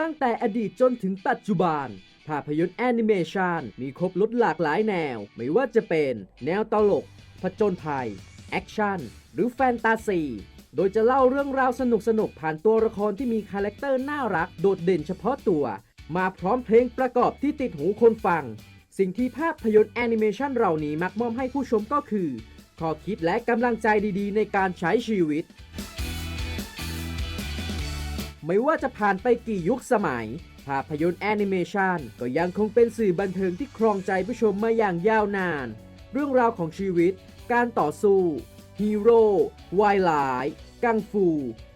ตั้งแต่อดีตจนถึงปัจจุบันภาพยนตร์แอนิเมชันมีครบรถหลากหลายแนว ไม่ว่าจะเป็นแนวตลก ผจญภัย แอคชั่น หรือแฟนตาซี โดยจะเล่าเรื่องราวสนุกๆผ่านตัวละครที่มีคาแรคเตอร์น่ารักโดดเด่นเฉพาะตัว มาพร้อมเพลงประกอบที่ติดหูคนฟัง สิ่งที่ภาพยนตร์แอนิเมชันเหล่านี้มักมอบให้ผู้ชมก็คือข้อคิดและกำลังใจดีๆ ในการใช้ชีวิต ไม่ว่าจะผ่านไปกี่ยุคสมัย ภาพยนตร์แอนิเมชันก็ยังคงเป็นสื่อบันเทิงที่ครองใจผู้ชมมาอย่างยาวนาน เรื่องราวของชีวิต การต่อสู้ฮีโร่วายหลาย กังฟู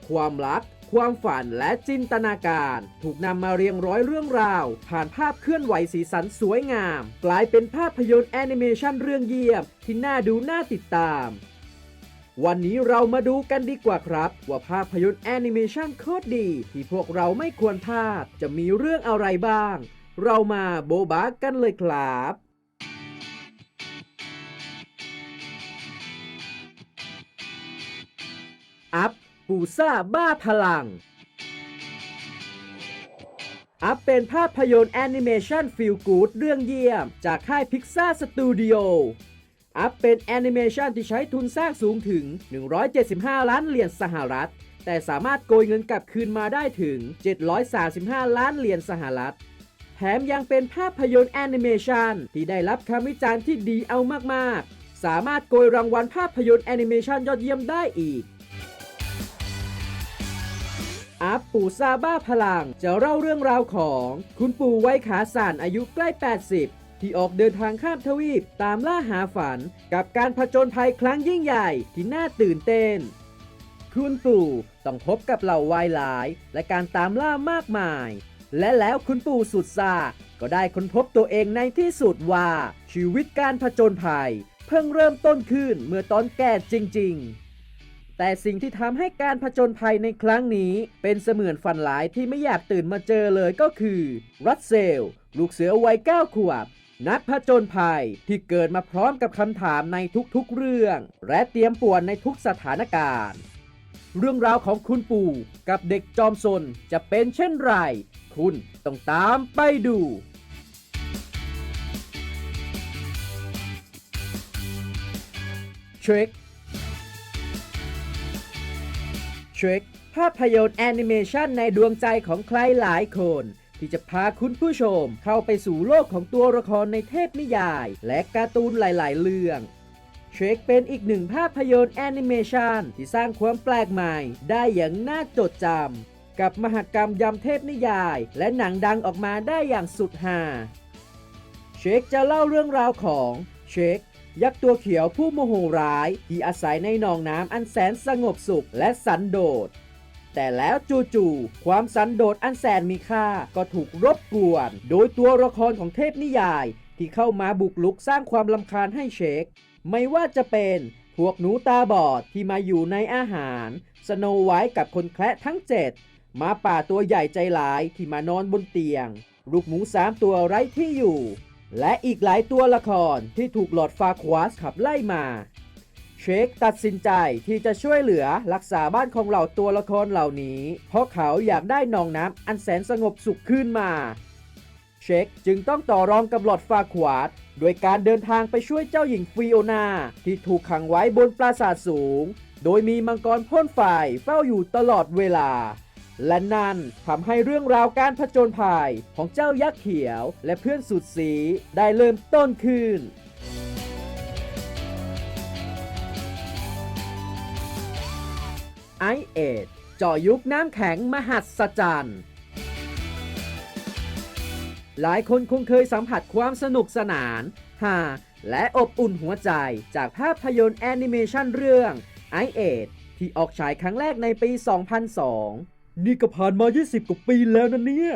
ความรัก ความฝันและจินตนาการ ถูกนำมาเรียงร้อยเรื่องราว ผ่านภาพเคลื่อนไหวสีสันสวยงาม กลายเป็นภาพยนตร์แอนิเมชันเรื่องเยี่ยมที่น่าดูน่าติดตาม วันนี้เรามาดูกันดีกว่าครับ ว่าภาพยนตร์แอนิเมชันโคตรดี ที่พวกเราไม่ควรพลาด จะมีเรื่องอะไรบ้าง เรามาโบบากันเลยครับอัพปูซ่าบ้าพลัง อัพเป็นภาพยนตร์แอนิเมชันฟิลกูดเรื่องเยี่ยม จากค่ายพิกซ่าสตูดิโอ อัพเป็นแอนิเมชันที่ใช้ทุนสร้างสูงถึง 175 ล้านเหรียญสหรัฐ แต่สามารถโกยเงินกลับคืนมาได้ถึง 735 ล้านเหรียญสหรัฐ แถมยังเป็นภาพยนตร์แอนิเมชันที่ได้รับคำวิจารณ์ที่ดีเอามาก ๆ สามารถโกยรางวัลภาพยนตร์แอนิเมชันยอดเยี่ยมได้อีกอัพปู่ซาบ้าพลังจะเล่าเรื่องราวของ คุณปู่ไว้ขาสานอายุใกล้ 80 ที่ออกเดินทางข้ามทวีปตามล่าหาฝัน กับการผจญภัยครั้งยิ่งใหญ่ที่น่าตื่นเต้น คุณปู่ต้องพบกับเหล่าวายหลาย และการตามล่ามากมาย และแล้วคุณปู่สุดซาก็ได้ค้นพบตัวเองในที่สุดว่า ชีวิตการผจญภัย เพิ่งเริ่มต้นขึ้นเมื่อตอนแก่จริง ๆแต่สิ่งที่ทำให้การผจญภัยในครั้งนี้ เป็นเสมือนฝันหลายที่ไม่อยากตื่นมาเจอเลยก็คือ รัสเซล ลูกเสือวัยเก้าขวบ นักผจญภัยที่เกิดมาพร้อมกับคำถามในทุกๆเรื่อง และเตรียมป่วนในทุกสถานการณ์ เรื่องราวของคุณปู่กับเด็กจอมซนจะเป็นเช่นไร คุณต้องตามไปดูเทรคเทรคภาพยนตร์แอนิเมชันในดวงใจของใครหลายคน ที่จะพาคุณผู้ชมเข้าไปสู่โลกของตัวละครในเทพนิยาย และการ์ตูนหลาย ๆ เรื่องเทรคเป็นอีกหนึ่งภาพยนตร์แอนิเมชันที่สร้างความแปลกใหม่ได้อย่างน่าจดจำกับมหกรรมยำเทพนิยาย และหนังดังออกมาได้อย่างสุดฮาเชคจะเล่าเรื่องราวของเชคยักษ์ตัวเขียวผู้โมโหร้าย ที่อาศัยในหนองน้ำอันแสนสงบสุขและสันโดษ แต่แล้วจู่ๆความสันโดษอันแสนมีค่าก็ถูกรบกวน โดยตัวละครของเทพนิยาย ที่เข้ามาบุกลุกสร้างความลำคาญให้เชค ไม่ว่าจะเป็นพวกหนูตาบอดที่มาอยู่ในอาหาร สโนไวท์กับคนแคระทั้งเจ็ดหมาป่าตัวใหญ่ใจหลายที่มานอนบนเตียง ลูกหมูสามตัวไร้ที่อยู่ และอีกหลายตัวละครที่ถูกหลอดฟาควาสขับไล่มา เชคตัดสินใจที่จะช่วยเหลือรักษาบ้านของเหล่าตัวละครเหล่านี้ เพราะเขาอยากได้หนองน้ำอันแสนสงบสุขขึ้นมา เชคจึงต้องต่อรองกับหลอดฟาควาสโดยการเดินทางไปช่วยเจ้าหญิงฟิโอนาที่ถูกขังไว้บนปราสาทสูง โดยมีมังกรพ่นไฟเฝ้าอยู่ตลอดเวลา และนั่นทำให้เรื่องราวการผจญภัยของเจ้ายักษ์เขียว และเพื่อนสุดสีได้เริ่มต้นขึ้น ไอเอ็ดจ่อยุคน้ำแข็งมหัศจรรย์ หลายคนคงเคยสัมผัสความสนุกสนานฮาและอบอุ่นหัวใจจากภาพยนตร์แอนิเมชันเรื่อง i อเที่ออกฉายครั้งแรกในปี 2002 นี่ก็ผ่านมา 20 กว่าปีแล้วนะเนี่ย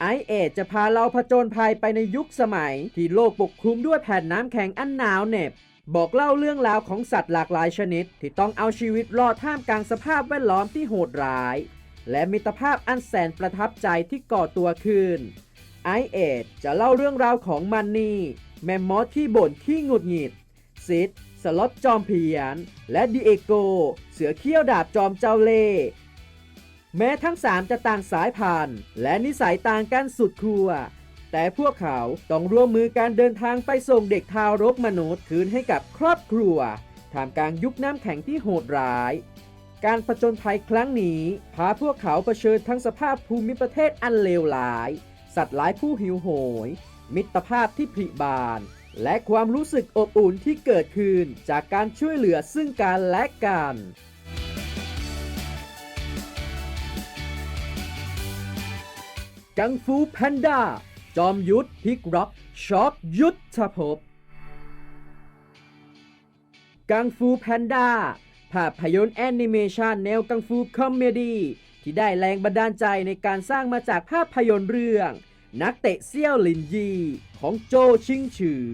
ไอเอจะพาเราผจญภัยไปในยุคสมัย ที่โลกปกคลุมด้วยแผ่นน้ำแข็งอันหนาวเหน็บ บอกเล่าเรื่องราวของสัตว์หลากหลายชนิด ที่ต้องเอาชีวิตรอดท่ามกลางสภาพแวดล้อมที่โหดร้าย และมิตรภาพอันแสนประทับใจที่ก่อตัวขึ้นไอเอดจะเล่าเรื่องราวของมันนี่แมมมอสที่บ่นที่หงุดหงิดซิดสล็อตจอมเพียน และดิเอโก เสือเขี้ยวดาบจอมเจ้าเล่แม้ทั้งสามจะต่างสายพันธุ์ และนิสัยต่างกันสุดขั้ว แต่พวกเขาต้องร่วมมือการเดินทางไปส่งเด็กทารกมนุษย์คืนให้กับครอบครัวท่ามกลางยุคน้ำแข็งที่โหดร้าย การผจญภัยครั้งนี้ พาพวกเขาเผชิญทั้งสภาพภูมิประเทศอันเลวร้าย สัตว์หลายผู้หิวโหย มิตรภาพที่ผลิบาน และความรู้สึกอบอุ่นที่เกิดขึ้นจากการช่วยเหลือซึ่งกันและกันกังฟูแพนด้า จอมยุทธพิกร็อกช็อกยุทธภพกังฟูแพนด้าภาพยนตร์แอนิเมชันแนวกังฟูคอมเมดี้ที่ได้แรงบันดาลใจในการสร้างมาจากภาพยนตร์เรื่อง นักเตะเซี่ยวหลินยีของโจชิงฉือ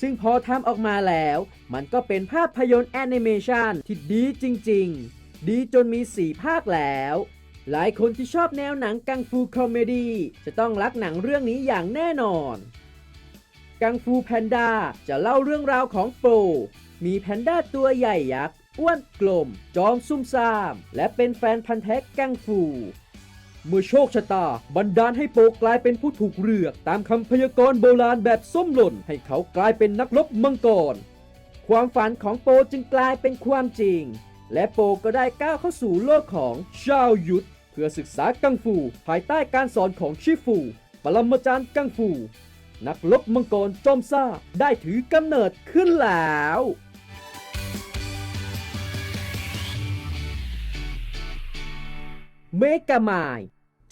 ซึ่งพอทำออกมาแล้ว มันก็เป็นภาพยนตร์แอนิเมชันที่ดีจริง ๆ ดีจนมี 4 ภาคแล้ว หลายคนที่ชอบแนวหนังกังฟูคอมเมดี้จะต้องรักหนังเรื่องนี้อย่างแน่นอน กังฟูแพนด้าจะเล่าเรื่องราวของโปมีแพนด้าตัวใหญ่ยักษ์อ้วนกลม จอมซุ่มซ่าม และเป็นแฟนพันธ์แท้กังฟู เมื่อโชคชะตา บันดาลให้โปกลายเป็นผู้ถูกเลือก ตามคำพยากรณ์โบราณแบบส้มหล่น ให้เขากลายเป็นนักรบมังกร ความฝันของโปจึงกลายเป็นความจริง และโปก็ได้ก้าวเข้าสู่โลกของชาวยุทธ พื่อศึกษากังฟู ภายใต้การสอนของชิฟูปรมาจารย์กังฟู นักลบมังกรจอมซ่าได้ถือกำเนิดขึ้นแล้วเมกามาย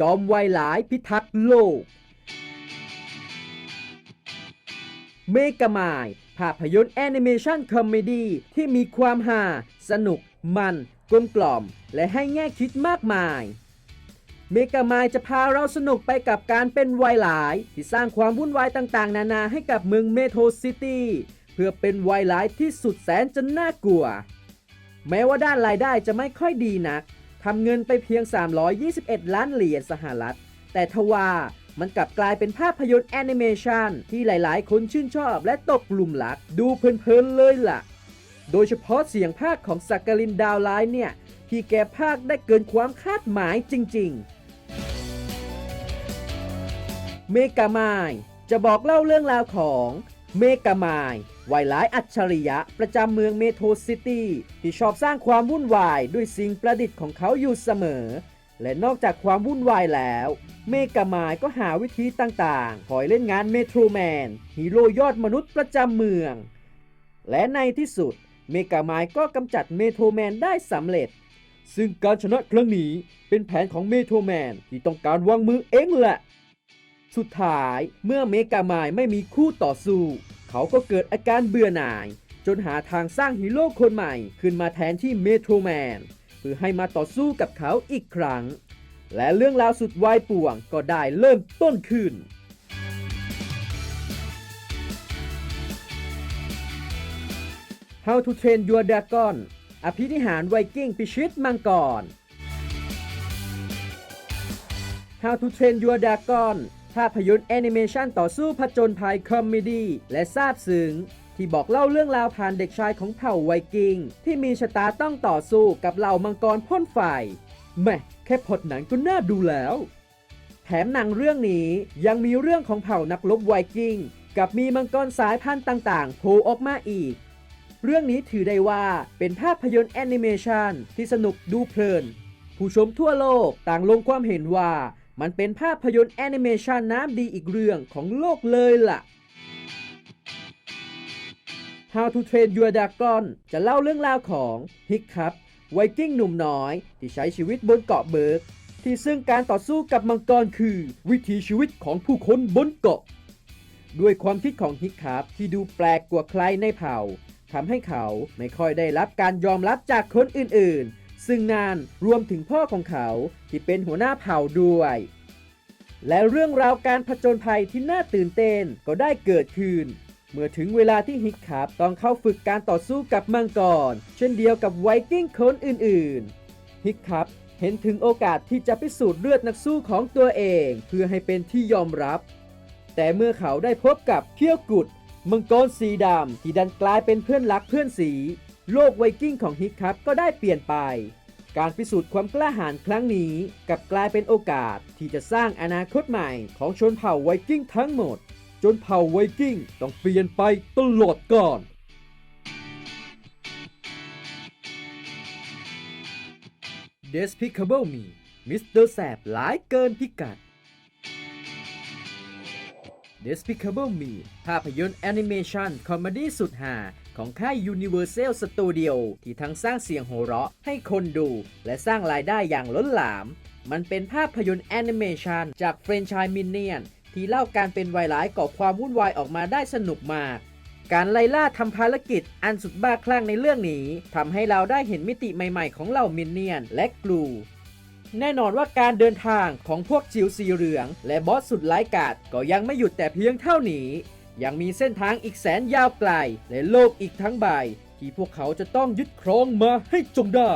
จอมไวหลายพิทักษ์โลก เมกามาย ภาพยนตร์แอนิเมชันคอมเมดี้ที่มีความฮาสนุก มัน กลมกล่อม และให้แง่คิดมากมาย เมกามายจะพาเราสนุกไปกับการเป็นวายหลาย ที่สร้างความวุ่นวายต่างๆ นานาให้กับเมืองเมโทรซิตี้เพื่อเป็นวายหลายที่สุดแสนจะน่ากลัว แม้ว่าด้านรายได้จะไม่ค่อยดีนักทำเงินไปเพียง 321 ล้านเหรียญสหรัฐ แต่ทว่ามันกลับกลายเป็นภาพยนตร์แอนิเมชันที่หลายๆ คนชื่นชอบและตกกลุ่มหลัก ดูเพลินๆเลยล่ะ โดยเฉพาะเสียงภาคของสักกลินดาวไลน์เนี่ย ที่แกภาคได้เกินความคาดหมายจริง ๆ เมกามายจะบอกเล่าเรื่องราวของเมกามายวัยร้ายอัจฉริยะประจำเมืองเมโทรซิตี้ที่ชอบสร้างความวุ่นวายด้วยสิ่งประดิษฐ์ของเขาอยู่เสมอ และนอกจากความวุ่นวายแล้ว เมกามายก็หาวิธีต่างๆ คอยเล่นงานเมโทรแมนฮีโร่ยอดมนุษย์ประจำเมือง และในที่สุด เมกามายก็กำจัดเมโทรแมนได้สำเร็จ ซึ่งการชนะครั้งนี้เป็นแผนของเมโทรแมนที่ต้องการวางมือเองแหละ สุดท้ายเมื่อเมกามายไม่มีคู่ต่อสู้ เขาก็เกิดอาการเบื่อหน่าย จนหาทางสร้างฮีโร่คนใหม่ขึ้นมาแทนที่เมโทรแมนเพื่อให้มาต่อสู้กับเขาอีกครั้ง และเรื่องราวสุดวายป่วงก็ได้เริ่มต้นขึ้น How to Train Your Dragon อภินิหารไวกิ้งพิชิตมังกร How to Train Your Dragon ภาพยนตร์แอนิเมชันต่อสู้ผจญภัยคอมเมดี้และซาบซึ้งที่บอกเล่าเรื่องราวผ่านเด็กชายของเผ่าไวกิ้งที่มีชะตาต้องต่อสู้กับเหล่ามังกรพ่นไฟแม่แค่พดหนังก็น่าดูแล้ว แถมหนังเรื่องนี้ยังมีเรื่องของเผ่านักรบไวกิ้งกับมีมังกรสายพันธุ์ต่างๆโผล่ออกมาอีก เรื่องนี้ถือได้ว่าเป็นภาพยนตร์แอนิเมชันที่สนุกดูเพลิน ผู้ชมทั่วโลกต่างลงความเห็นว่า มันเป็นภาพยนตร์แอนิเมชันน้ำดีอีกเรื่องของโลกเลยล่ะ How to Train Your Dragon จะเล่าเรื่องราวของฮิกครับไวกิ้งหนุ่มน้อย ที่ใช้ชีวิตบนเกาะเบิร์ก ที่ซึ่งการต่อสู้กับมังกรคือ วิถีชีวิตของผู้คนบนเกาะ ด้วยความคิดของฮิกครับที่ดูแปลกกว่าใครในเผ่าทำให้เขาไม่ค่อยได้รับการยอมรับจากคนอื่นๆ ซึ่งนานรวมถึงพ่อของเขาที่เป็นหัวหน้าเผ่าด้วย และเรื่องราวการผจญภัยที่น่าตื่นเต้นก็ได้เกิดขึ้น เมื่อถึงเวลาที่ฮิกครับต้องเข้าฝึกการต่อสู้กับมังกร เช่นเดียวกับไวกิ้งคนอื่นๆฮิกครับเห็นถึงโอกาสที่จะพิสูจน์เลือดนักสู้ของตัวเอง เพื่อให้เป็นที่ยอมรับ แต่เมื่อเขาได้พบกับเคี้ยวกุดมังกรสีดำที่ดันกลายเป็นเพื่อนรักเพื่อนสี โลกไวกิ้งของฮิกครับก็ได้เปลี่ยนไป การพิสูจน์ความกล้าหาญครั้งนี้กลับกลายเป็นโอกาสที่จะสร้างอนาคตใหม่ของชนเผ่าไวกิ้งทั้งหมด จนเผ่าไวกิ้งต้องเปลี่ยนไปตลอดกาล Despicable Me มิสเตอร์แสบหลายเกินพิกัด Despicable Me ภาพยนตร์แอนิเมชันคอมเมดี้สุดฮา ของค่าย Universal Studio ที่ทั้งสร้างเสียงโหเราะให้คนดู และสร้างรายได้อย่างล้นหลาม มันเป็นภาพยนตร์แอนิเมชันจากเฟรนไชส์มินเนียนที่เล่าการเป็นวายร้ายก่อความวุ่นวายออกมาได้สนุกมาก การไล่ล่าทำภารกิจอันสุดบ้าคลั่งในเรื่องนี้ทำให้เราได้เห็นมิติใหม่ๆ ของเหล่ามินเนี่ยนและกลูแน่นอนว่าการเดินทางของพวกจิ๋วสีเหลือง และบอสสุดไร้กาจก็ยังไม่หยุดแต่เพียงเท่านี้ ยังมีเส้นทางอีกแสนยาวไกลและโลกอีกทั้งใบที่พวกเขาจะต้องยึดครองมาให้จงได้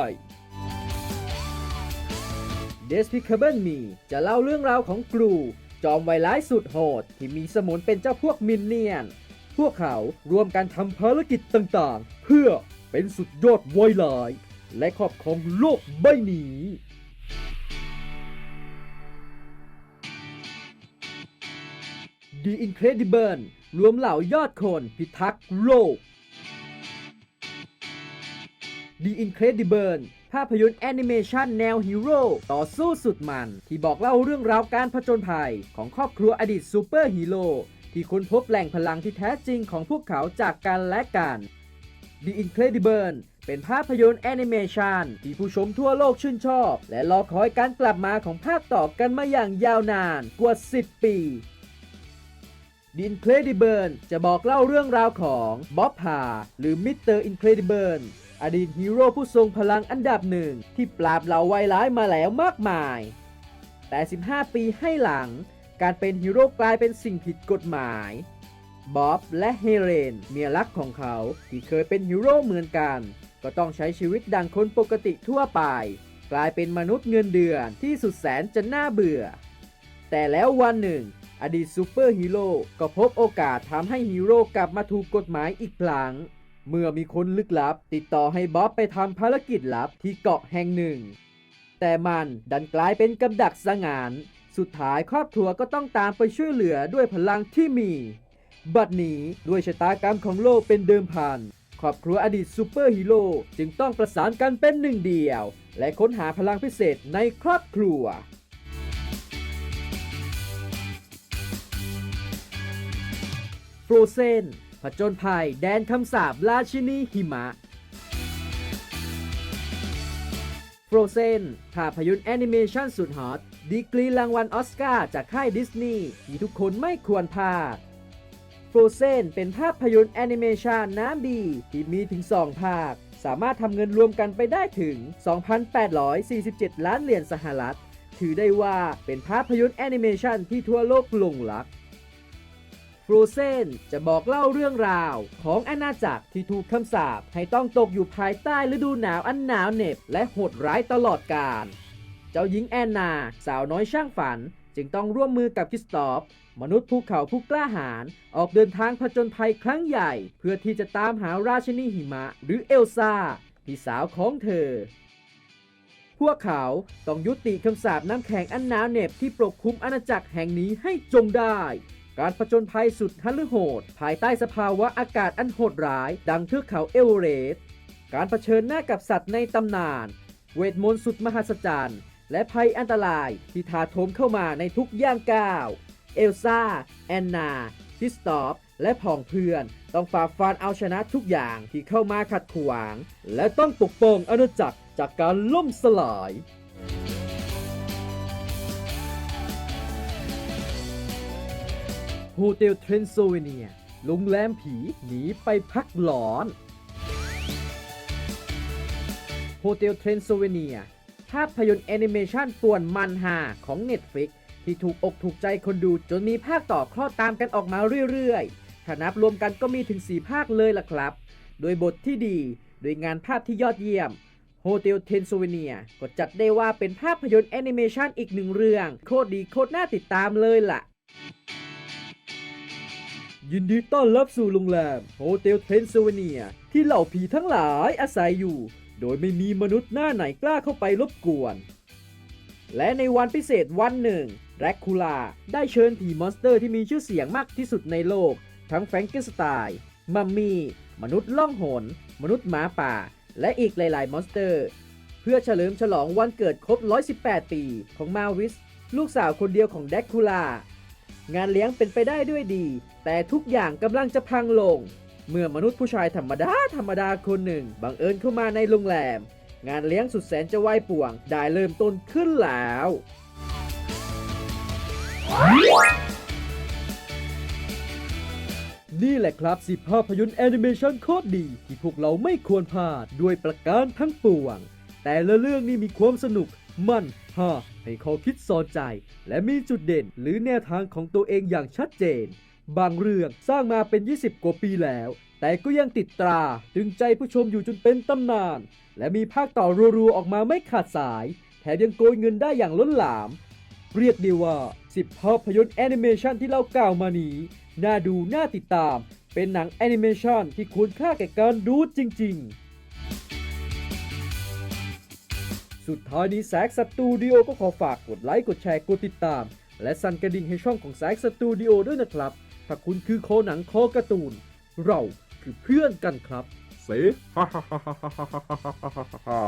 Despicable Me จะเล่าเรื่องราวของกลู จอมไวร้ายสุดโหด ที่มีสมุนเป็นเจ้าพวกมินเนี่ยน พวกเขารวมกันทำภารกิจต่างๆ เพื่อเป็นสุดยอดไวร้าย และครอบครองโลกใบนี้ The Incredible ร รวมเหล่ายอดคนพิทักษ์โลก The Incredible ภาพยนตร์แอนิเมชันแนวฮีโร่ต่อสู้สุดมัน ที่บอกเล่าเรื่องราวการผจญภัย ของครอบครัวอดีตซูเปอร์ฮีโร่ที่ค้นพบแหล่งพลังที่แท้จริงของพวกเขาจากกันและกัน The Incredible เป็นภาพยนตร์แอนิเมชันที่ผู้ชมทั่วโลกชื่นชอบ และรอคอยการกลับมาของภาคต่อกันมาอย่างยาวนานกว่า 10 ปี The Incredible จะบอกเล่าเรื่องราวของบ๊อบพาหรือมิสเตอร์อินเครดิเบิลอดีตฮีโร่ผู้ทรงพลังอันดับหนึ่ง ที่ปราบเหล่าไวยร้ายมาแล้วมากมาย แต่ 15 ปีให้หลัง การเป็นฮีโร่กลายเป็นสิ่งผิดกฎหมายบ๊อบและเฮเลนเมียรักของเขาที่เคยเป็นฮีโร่เหมือนกัน ก็ต้องใช้ชีวิตดังคนปกติทั่วไป กลายเป็นมนุษย์เงินเดือนที่สุดแสนจะน่าเบื่อ แต่แล้ววันหนึ่ง อดีตซูเปอร์ฮีโร่ก็พบโอกาสทำให้ฮีโร่กลับมาถูกกฎหมายอีกครั้ง เมื่อมีคนลึกลับ ติดต่อให้บ๊อบไปทำภารกิจลับที่เกาะแห่งหนึ่ง แต่มันดันกลายเป็นกับดักสังหาร สุดท้ายครอบครัวก็ต้องตามไปช่วยเหลือด้วยพลังที่มี บัดนี้ด้วยชะตากรรมของโลกเป็นเดิมพันครอบครัวอดีตซูเปอร์ฮีโร่จึงต้องประสานกันเป็นหนึ่งเดียว และค้นหาพลังพิเศษในครอบครัว ฟรเซนผจญภัยแดนคำสาบราชินีหิมะโฟรเซนภาพยนตร์แอนิเมชันสุดฮอตดีกรีรางวัลออสการ์จากค่ายดิสนีย์ที่ทุกคนไม่ควรพลาดโฟรเซนเป็นภาพยนตร์แอนิเมชันน้ำดี ที่มีถึง 2 ภาค สามารถทำเงินรวมกันไปได้ถึง 2,847 ล้านเหรียญสหรัฐ ถือได้ว่าเป็นภาพยนตร์แอนิเมชันที่ทั่วโลกหลงรัก ฟร o เซนจะบอกเล่าเรื่องราวของอาณาจักรที่ถูกคำสาปให้ต้องตกอยู่ภายใต้ฤดูหนาวอันหนาวเหน็บและโหดร้ายตลอดกาล เจ้าหญิงแอนนา สาวน้อยช่างฝัน จึงต้องร่วมมือกับคริสตอฟมนุษย์ภูเขาผู้กล้าหาญออกเดินทางผจญภัยครั้งใหญ่ เพื่อที่จะตามหาราชินีหิมะ หรือเอลซ่าพี่สาวของเธอ พวกเขาต้องยุติคำสาปน้ำแข็งอันหนาวเหน็บที่ปกคลุมอาณาจักรแห่งนี้ให้จงได้ การผจญภัยสุดฮัลโหด ภายใต้สภาวะอากาศอันโหดร้าย ดังเทือกเขาเอเวอเรสต์การเผชิญหน้ากับสัตว์ในตำนาน เวทมนต์สุดมหัศจรรย์ และภัยอันตรายที่ถาโถมเข้ามาในทุกย่างก้าว เอลซ่า แอนนาคริสตอฟและผองเพื่อน ต้องฝ่าฟันเอาชนะทุกอย่างที่เข้ามาขัดขวาง และต้องปกป้องอาณาจักรจากการล่มสลาย โฮเทลเทรนโซเวเนียโรงแรมผีหนีไปพักหลอน โฮเทลเทรนโซเวเนียภาพยนตร์แอนิเมชันป่วนมันหาของ Netflix ที่ถูกอกถูกใจคนดูจนมีภาคต่อคลอดตามกันออกมาเรื่อยๆ ถ้านับรวมกันก็มีถึง 4 ภาคเลยล่ะครับ โดยบทที่ดี โดยงานภาพที่ยอดเยี่ยมโฮเทลเทนโซเวเนียก็จัดได้ว่าเป็นภาพยนตร์แอนิเมชันอีกหนึ่งเรื่อง โคตรดีโคตรน่าติดตามเลยล่ะ ยินดีต้อนรับสู่โรงแรมโฮเทลเทนเซเวเนียที่เหล่าผีทั้งหลายอาศัยอยู่ โดยไม่มีมนุษย์หน้าไหนกล้าเข้าไปรบกวน และในวันพิเศษวันหนึ่งแดรคคูลาได้เชิญผีมอนสเตอร์ที่มีชื่อเสียงมากที่สุดในโลก ทั้งแฟรงเกนสไตน์มัมมี่ มนุษย์ล่องหน มนุษย์หมาป่า และอีกหลาย ๆ มอนสเตอร์ เพื่อเฉลิมฉลองวันเกิดครบ 118 ปีของมาวิส ลูกสาวคนเดียวของแดรคคูลา งานเลี้ยงเป็นไปได้ด้วยดี แต่ทุกอย่างกำลังจะพังลง เมื่อมนุษย์ผู้ชายธรรมดา ธรรมดาคนหนึ่ง บังเอิญเข้ามาในโรงแรม งานเลี้ยงสุดแสนจะวายป่วง ได้เริ่มต้นขึ้นแล้ว นี่แหละครับสิภาพยนตร์แอนิเมชันโคตรดี ที่พวกเราไม่ควรพลาดด้วยประการทั้งปวง แต่ละเรื่องนี่มีความสนุก มันฮา ให้ข้อคิดสอนใจ และมีจุดเด่นหรือแนวทางของตัวเองอย่างชัดเจน บางเรื่องสร้างมาเป็น 20 กว่าปีแล้ว แต่ก็ยังติดตราตึงใจผู้ชมอยู่จนเป็นตำนาน และมีภาคต่อรัวๆออกมาไม่ขาดสาย แถมยังโกยเงินได้อย่างล้นหลาม เรียกได้ว่า 10 ภาพยนตร์แอนิเมชันที่เรากล่าวมานี้ น่าดูน่าติดตาม เป็นหนังแอนิเมชันที่ควรค่าแก่การดูจริง ๆ สุดท้ายนี้แซกสตูดิโอก็ขอฝากกดไลค์กดแชร์กดติดตาม และสั่นกระดิ่งให้ช่องของแซกสตูดิโอด้วยนะครับ ถ้าคุณคือคอหนังคอการ์ตูน เราคือเพื่อนกันครับ เซฮ่าฮ่าฮ่าฮ่าฮ่าฮ่าฮ่า